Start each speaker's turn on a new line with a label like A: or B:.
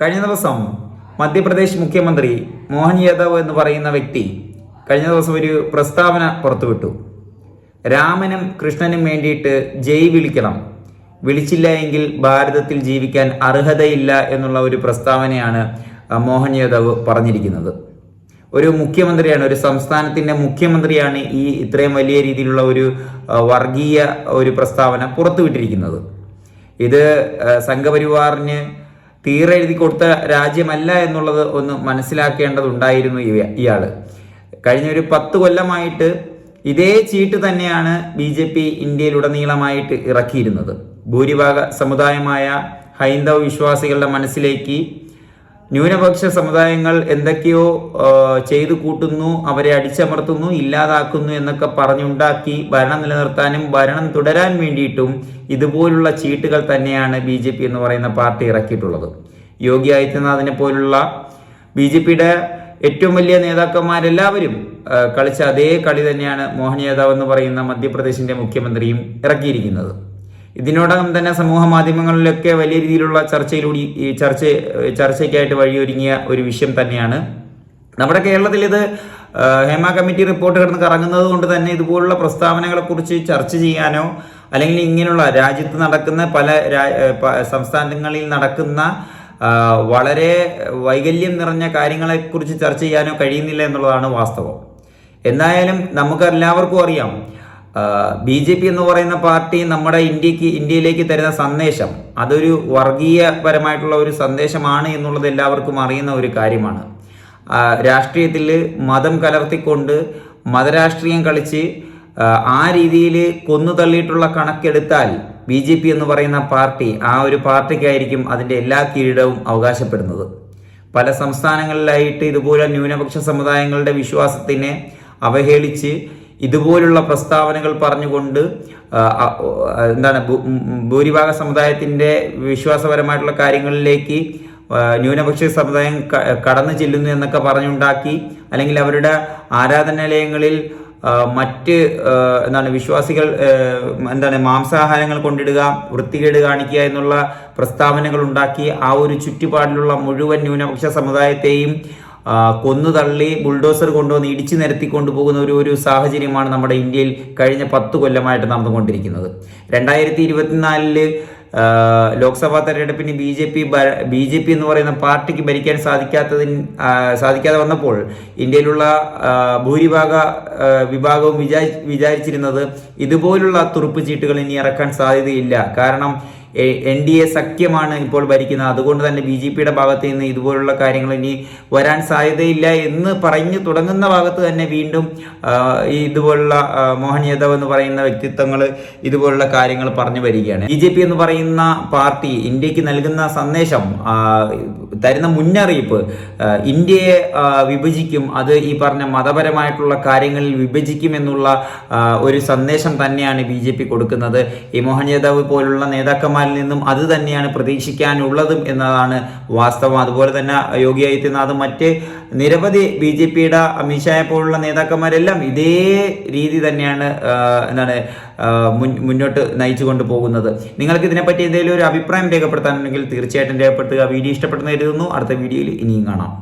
A: കഴിഞ്ഞ ദിവസം മധ്യപ്രദേശ് മുഖ്യമന്ത്രി മോഹൻ യാദവ് എന്ന് പറയുന്ന വ്യക്തി കഴിഞ്ഞ ദിവസം ഒരു പ്രസ്താവന പുറത്തുവിട്ടു. രാമനും കൃഷ്ണനും വേണ്ടിയിട്ട് ജയ് വിളിക്കണം. വിളിച്ചില്ല എങ്കിൽ ഭാരതത്തിൽ ജീവിക്കാൻ അർഹതയില്ല എന്നുള്ള ഒരു പ്രസ്താവനയാണ് മോഹൻ യാദവ് പറഞ്ഞിരിക്കുന്നത്. ഒരു മുഖ്യമന്ത്രിയാണ് ഒരു സംസ്ഥാനത്തിന്റെ മുഖ്യമന്ത്രിയാണ് ഈ ഇത്രയും വലിയ രീതിയിലുള്ള ഒരു വർഗീയ ഒരു പ്രസ്താവന പുറത്തുവിട്ടിരിക്കുന്നത്. ഇത് സംഘപരിവാറിന് തീരെഴുതി കൊടുത്ത രാജ്യമല്ല എന്നുള്ളത് ഒന്ന് മനസ്സിലാക്കേണ്ടതുണ്ടായിരുന്നു ഇയാൾ കഴിഞ്ഞ ഒരു പത്ത് കൊല്ലമായിട്ട് ഇതേ ചീട്ട് തന്നെയാണ് ബി ജെ പി ഇന്ത്യയിലുടനീളമായിട്ട് ഇറക്കിയിരുന്നത്. ഭൂരിഭാഗ സമുദായമായ ഹൈന്ദവ വിശ്വാസികളുടെ മനസ്സിലേക്ക് ന്യൂനപക്ഷ സമുദായങ്ങൾ എന്തൊക്കെയോ ചെയ്തു കൂട്ടുന്നു അവരെ അടിച്ചമർത്തുന്നു ഇല്ലാതാക്കുന്നു എന്നൊക്കെ പറഞ്ഞുണ്ടാക്കി ഭരണം നിലനിർത്താനും ഭരണം തുടരാൻ വേണ്ടിയിട്ടും ഇതുപോലുള്ള ചീട്ടുകൾ തന്നെയാണ് ബി ജെ പി എന്ന് പറയുന്ന പാർട്ടി ഇറക്കിയിട്ടുള്ളത്. യോഗി ആദിത്യനാഥിനെ പോലുള്ള ബി ജെ പിയുടെ ഏറ്റവും വലിയ നേതാക്കന്മാരെല്ലാവരും കളിച്ച അതേ കളി തന്നെയാണ് മോഹൻ യാദവ് എന്ന് പറയുന്ന മധ്യപ്രദേശിന്റെ മുഖ്യമന്ത്രിയും ഇറക്കിയിരിക്കുന്നത്. ഇതിനോടകം തന്നെ സമൂഹ മാധ്യമങ്ങളിലൊക്കെ വലിയ രീതിയിലുള്ള ചർച്ചയിലൂടെ ഈ ചർച്ച ചർച്ചയ്ക്കായിട്ട് വഴിയൊരുങ്ങിയ ഒരു വിഷയം തന്നെയാണ്. നമ്മുടെ കേരളത്തിൽ ഇത് ഹേമ കമ്മിറ്റി റിപ്പോർട്ട് കിടന്ന് കറങ്ങുന്നത് കൊണ്ട് തന്നെ ഇതുപോലുള്ള പ്രസ്താവനകളെ കുറിച്ച് ചർച്ച ചെയ്യാനോ അല്ലെങ്കിൽ ഇങ്ങനെയുള്ള രാജ്യത്ത് നടക്കുന്ന പല സംസ്ഥാനങ്ങളിൽ നടക്കുന്ന വളരെ വൈകല്യം നിറഞ്ഞ കാര്യങ്ങളെക്കുറിച്ച് ചർച്ച ചെയ്യാനോ കഴിയുന്നില്ല എന്നുള്ളതാണ് വാസ്തവം. എന്തായാലും നമുക്ക് എല്ലാവർക്കും അറിയാം ബി ജെ പി എന്ന് പറയുന്ന പാർട്ടി നമ്മുടെ ഇന്ത്യയ്ക്ക് ഇന്ത്യയിലേക്ക് തരുന്ന സന്ദേശം അതൊരു വർഗീയപരമായിട്ടുള്ള ഒരു സന്ദേശമാണ് എന്നുള്ളത് എല്ലാവർക്കും അറിയുന്ന ഒരു കാര്യമാണ്. രാഷ്ട്രീയത്തിൽ മതം കലർത്തിക്കൊണ്ട് മതരാഷ്ട്രീയം കളിച്ച് ആ രീതിയിൽ കൊന്നു തള്ളിയിട്ടുള്ള കണക്കെടുത്താൽ ബി ജെ പി എന്ന് പറയുന്ന പാർട്ടി ആ ഒരു പാർട്ടിക്കായിരിക്കും അതിന്റെ എല്ലാ കിരീടവും അവകാശപ്പെടുന്നത്. പല സംസ്ഥാനങ്ങളിലായിട്ട് ഇതുപോലെ ന്യൂനപക്ഷ സമുദായങ്ങളുടെ വിശ്വാസത്തിനെ അവഹേളിച്ച് ഇതുപോലുള്ള പ്രസ്താവനകൾ പറഞ്ഞുകൊണ്ട് എന്താണ് ഭൂരിഭാഗ സമുദായത്തിന്റെ വിശ്വാസപരമായിട്ടുള്ള കാര്യങ്ങളിലേക്ക് ന്യൂനപക്ഷ സമുദായം കടന്നു ചെല്ലുന്നു എന്നൊക്കെ പറഞ്ഞുണ്ടാക്കി അല്ലെങ്കിൽ അവരുടെ ആരാധനാലയങ്ങളിൽ മറ്റ് എന്താണ് വിശ്വാസികൾ എന്താണ് മാംസാഹാരങ്ങൾ കൊണ്ടിടുക വൃത്തികേട് കാണിക്കുക എന്നുള്ള പ്രസ്താവനകൾ ഉണ്ടാക്കി ആ ഒരു ചുറ്റുപാടിലുള്ള മുഴുവൻ ന്യൂനപക്ഷ സമുദായത്തെയും കൊന്നു തള്ളി ബുൾഡോസർ കൊണ്ടുവന്ന് ഇടിച്ചു നിരത്തി കൊണ്ടുപോകുന്ന ഒരു ഒരു സാഹചര്യമാണ് നമ്മുടെ ഇന്ത്യയിൽ കഴിഞ്ഞ പത്ത് കൊല്ലമായിട്ട് നടന്നുകൊണ്ടിരിക്കുന്നത്. രണ്ടായിരത്തി ഇരുപത്തിനാലിൽ ലോക്സഭാ തെരഞ്ഞെടുപ്പിന് B J P B J P എന്ന് പറയുന്ന പാർട്ടിക്ക് ഭരിക്കാൻ സാധിക്കാത്തതിന് സാധിക്കാതെ വന്നപ്പോൾ ഇന്ത്യയിലുള്ള ഭൂരിഭാഗ വിഭാഗവും വിചാരി വിചാരിച്ചിരുന്നത് ഇതുപോലുള്ള തുറുപ്പ് ചീട്ടുകൾ ഇനി ഇറക്കാൻ സാധ്യതയില്ല. കാരണം എൻ ഡി എ സഖ്യമാണ് ഇപ്പോൾ ഭരിക്കുന്നത്. അതുകൊണ്ട് തന്നെ ബി ജെ പിയുടെ ഭാഗത്ത് നിന്ന് ഇതുപോലുള്ള കാര്യങ്ങൾ ഇനി വരാൻ സാധ്യതയില്ല എന്ന് പറഞ്ഞു തുടങ്ങുന്ന ഭാഗത്ത് തന്നെ വീണ്ടും ഈ ഇതുപോലുള്ള മോഹൻ യാദവ് എന്ന് പറയുന്ന വ്യക്തിത്വങ്ങൾ ഇതുപോലുള്ള കാര്യങ്ങൾ പറഞ്ഞു വരികയാണ്. ബി ജെ പി എന്ന് പറയുന്ന പാർട്ടി ഇന്ത്യയ്ക്ക് നൽകുന്ന സന്ദേശം തരുന്ന മുന്നറിയിപ്പ് ഇന്ത്യയെ വിഭജിക്കും അത് ഈ പറഞ്ഞ മതപരമായിട്ടുള്ള കാര്യങ്ങളിൽ വിഭജിക്കും എന്നുള്ള ആ, ഒരു സന്ദേശം തന്നെയാണ് ബി ജെ പി കൊടുക്കുന്നത്. ഈ മോഹൻ യാദവ് പോലുള്ള നേതാക്കന്മാരിൽ നിന്നും അത് തന്നെയാണ് പ്രതീക്ഷിക്കാനുള്ളതും എന്നതാണ് വാസ്തവം. അതുപോലെ തന്നെ യോഗി ആദിത്യനാഥ് മറ്റ് നിരവധി ബി ജെ പിയുടെ അമിത്ഷായെ പോലുള്ള നേതാക്കന്മാരെല്ലാം ഇതേ രീതി തന്നെയാണ് എന്താണ് മുന്നോട്ട് നയിച്ചു കൊണ്ട് പോകുന്നത് നിങ്ങൾക്ക് ഇതിനെപ്പറ്റി എന്തെങ്കിലും ഒരു അഭിപ്രായം രേഖപ്പെടുത്താനുണ്ടെങ്കിൽ തീർച്ചയായിട്ടും രേഖപ്പെടുത്തുക. വീഡിയോ ഇഷ്ടപ്പെടുന്ന കരുതുന്നു. അടുത്ത വീഡിയോയിൽ ഇനിയും കാണാം.